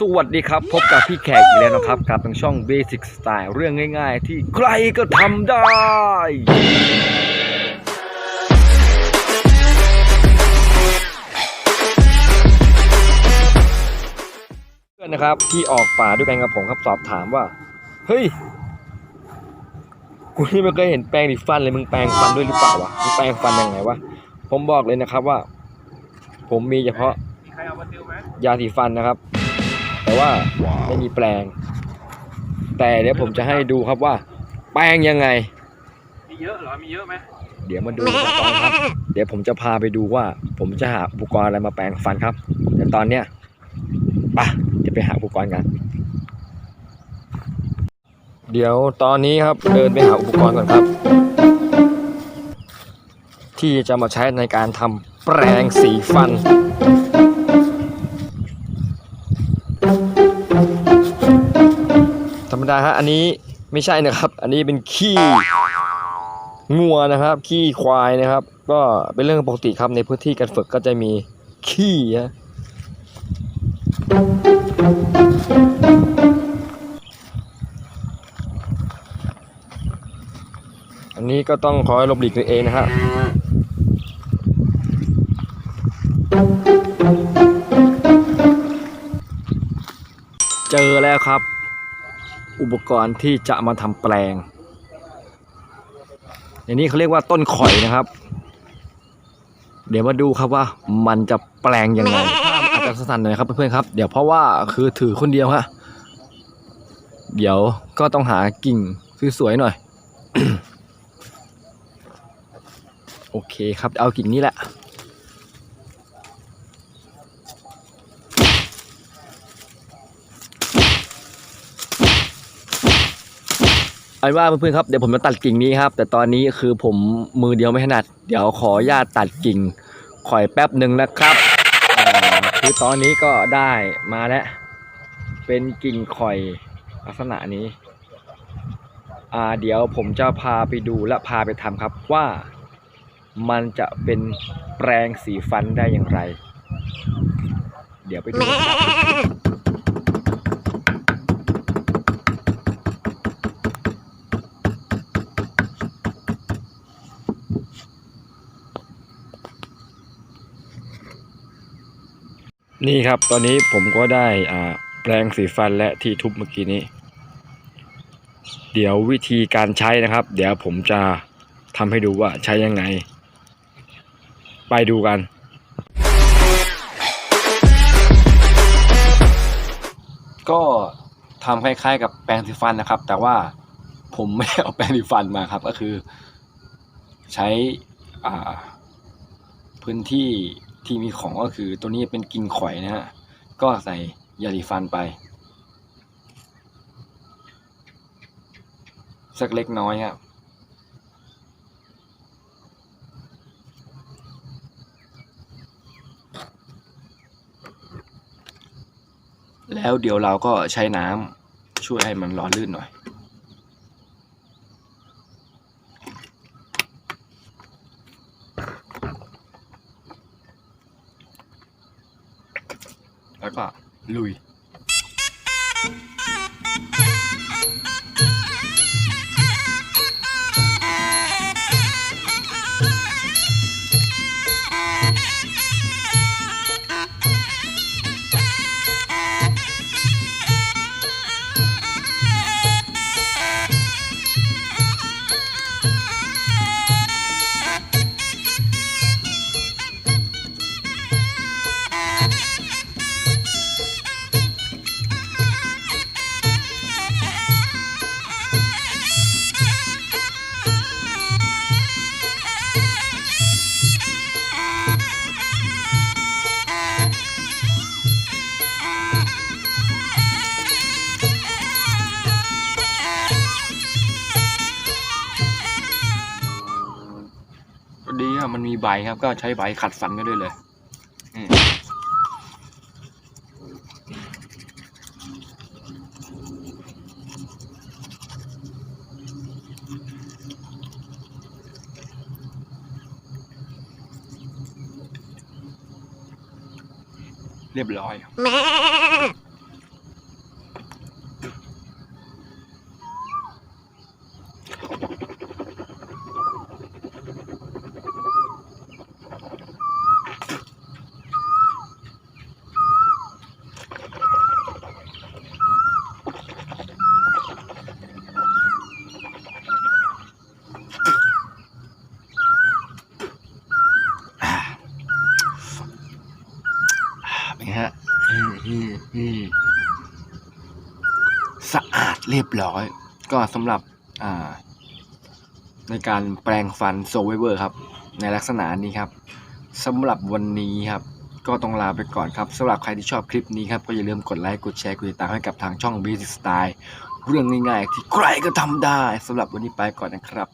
สวัสดีครับ พบกับพี่แขกอีกแล้วนะครับ กับทางช่อง Basic Style เรื่องง่าย ๆ ที่ใครก็ทำได้ เพื่อนนะครับที่ออกป่าด้วยกันกับผมครับสอบถามว่า เฮ้ย กูนี่ไม่เคยเห็นแปรงดิฟันเลยมึงแปรงฟันด้วยหรือเปล่าวะมึงแปรงฟันยังไงวะ ผมบอกเลยนะครับว่า ผมมีเฉพาะมีใครเอามาติวไหมยาสีฟันนะครับ แต่ว่าไม่มีแปลง แต่เดี๋ยวผมจะให้ดูครับว่า แปลงยังไง มีเยอะเหรอ มีเยอะไหมเดี๋ยวมาดูกันตอนครับ เดี๋ยวผมจะพาไปดูว่า ผมจะหาอุปกรณ์อะไรมาแปลงฟันครับ แต่ตอนเนี้ยไปะจะไปหาอุปกรณ์กัน เดี๋ยวตอนนี้ครับเดินไปหาอุปกรณ์ก่อนครับ ที่จะมาใช้ในการทำแปรงสีฟัน ดาฮะอันนี้ไม่ใช่นะครับ อันนี้เป็นขี้งัวนะครับ ขี้ควายนะครับ ก็เป็นเรื่องปกติครับในพื้นที่การฝึกก็จะมีขี้ฮะอันนี้ก็ต้องขอให้หลบหลีกตัวเองนะฮะเจอแล้วครับ อุปกรณ์ที่จะมาทำแปลงอย่างนี้เขาเรียกว่าต้นข่อยนะครับ เดี๋ยวมาดูครับว่ามันจะแปลงยังไงอาจจะสั่นหน่อยครับเพื่อนๆครับ เดี๋ยวเพราะว่าคือถือคนเดียวฮะเดี๋ยวก็ต้องหากิ่งสวยๆหน่อย โอเคครับเอากิ่งนี้แหละ เอาเป็นว่าเพื่อนๆครับเดี๋ยวผมจะตัดกิ่งนี้ครับ แต่ตอนนี้คือผมมือเดียวไม่ถนัด เดี๋ยวขออนุญาตตัดกิ่งข่อยแป๊บหนึ่งนะครับคือตอนนี้ก็ได้มาแล้ว เป็นกิ่งข่อยลักษณะนี้ อ่าเดี๋ยวผมจะพาไปดูและพาไปทำครับว่ามันจะเป็นแปรงสีฟันได้อย่างไร เดี๋ยวไปดู นี่ครับ ตอนนี้ผมก็ได้อ่าแปรงสีฟันและที่ทุบเมื่อกี้นี้ เดี๋ยววิธีการใช้นะครับ เดี๋ยวผมจะทำให้ดูว่าใช้ยังไง ไปดูกัน ก็ทำคล้ายๆ กับแปรงสีฟันนะครับ แต่ว่าผมไม่เอาแปรงสีฟันมาครับ ก็คือ ใช้พื้นที่ ที่มีของก็คือตัวนี้เป็นกิ่งข่อยนะฮะก็ใส่ยาสีฟันไป สักเล็กน้อยครับแล้วเดี๋ยวเราก็ใช้น้ำช่วยให้มันร้อนลื่นหน่อย แล้วก็ลุย มันมีใบครับ ก็ใช้ใบขัดฟันก็ได้เลยเรียบร้อย สะอาด เรียบร้อย ก็สำหรับในการแปลงฟันโซเวเวอร์ครับ ในลักษณะนี้ครับสำหรับวันนี้ครับ ก็ต้องลาไปก่อนครับสำหรับใครที่ชอบคลิปนี้ครับ ก็อย่าลืมกดไลค์กดแชร์กดติดตามให้กับทางช่อง b ี s สไตล์เรื่องง่ายๆ ที่ใครก็ทำได้สำหรับวันนี้ไปก่อนนะครับ